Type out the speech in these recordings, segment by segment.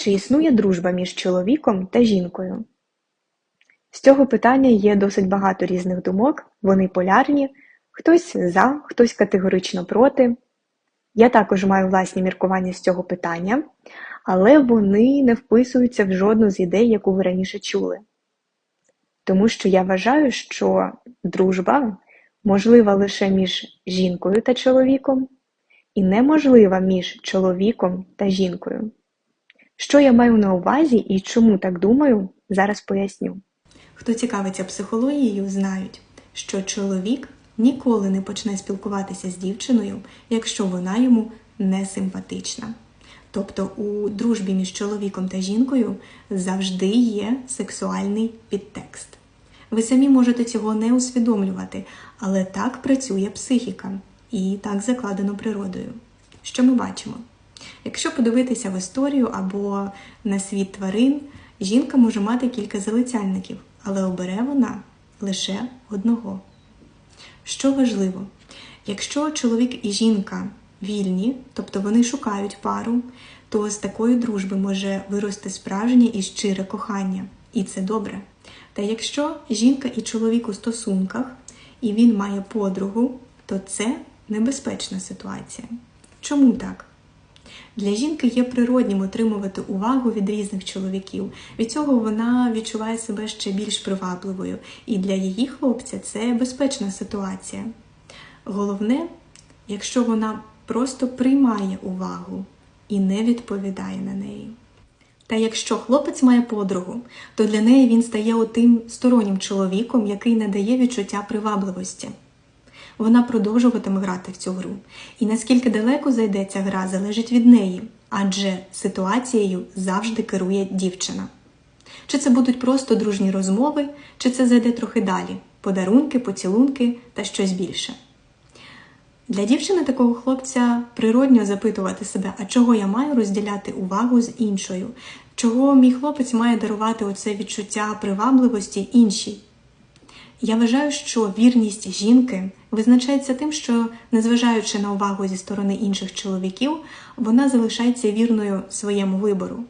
Чи існує дружба між чоловіком та жінкою? З цього питання є досить багато різних думок, вони полярні, хтось за, хтось категорично проти. Я також маю власні міркування з цього питання, але вони не вписуються в жодну з ідей, яку ви раніше чули. Тому що я вважаю, що дружба можлива лише між жінкою та чоловіком, і неможлива між чоловіком та жінкою. Що я маю на увазі і чому так думаю, зараз поясню. Хто цікавиться психологією, знають, що чоловік ніколи не почне спілкуватися з дівчиною, якщо вона йому не симпатична. Тобто у дружбі між чоловіком та жінкою завжди є сексуальний підтекст. Ви самі можете цього не усвідомлювати, але так працює психіка і так закладено природою. Що ми бачимо? Якщо подивитися в історію або на світ тварин, жінка може мати кілька залицяльників, але обере вона лише одного. Що важливо, якщо чоловік і жінка вільні, тобто вони шукають пару, то з такої дружби може вирости справжнє і щире кохання, і це добре. Та якщо жінка і чоловік у стосунках, і він має подругу, то це небезпечна ситуація. Чому так? Для жінки є природнім отримувати увагу від різних чоловіків. Від цього вона відчуває себе ще більш привабливою, і для її хлопця це безпечна ситуація. Головне, якщо вона просто приймає увагу і не відповідає на неї. Та якщо хлопець має подругу, то для неї він стає отим стороннім чоловіком, який надає відчуття привабливості. Вона продовжуватиме грати в цю гру. І наскільки далеко зайде ця гра, залежить від неї, адже ситуацією завжди керує дівчина. Чи це будуть просто дружні розмови, чи це зайде трохи далі подарунки, поцілунки та щось більше. Для дівчини такого хлопця природньо запитувати себе, а чого я маю розділяти увагу з іншою, чого мій хлопець має дарувати оце відчуття привабливості іншій. Я вважаю, що вірність жінки визначається тим, що, незважаючи на увагу зі сторони інших чоловіків, вона залишається вірною своєму вибору,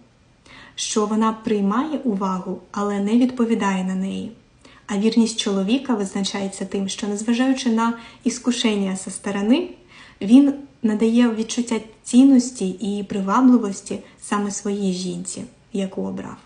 що вона приймає увагу, але не відповідає на неї. А вірність чоловіка визначається тим, що, незважаючи на іскушення зі сторони, він надає відчуття цінності і привабливості саме своїй жінці, яку обрав.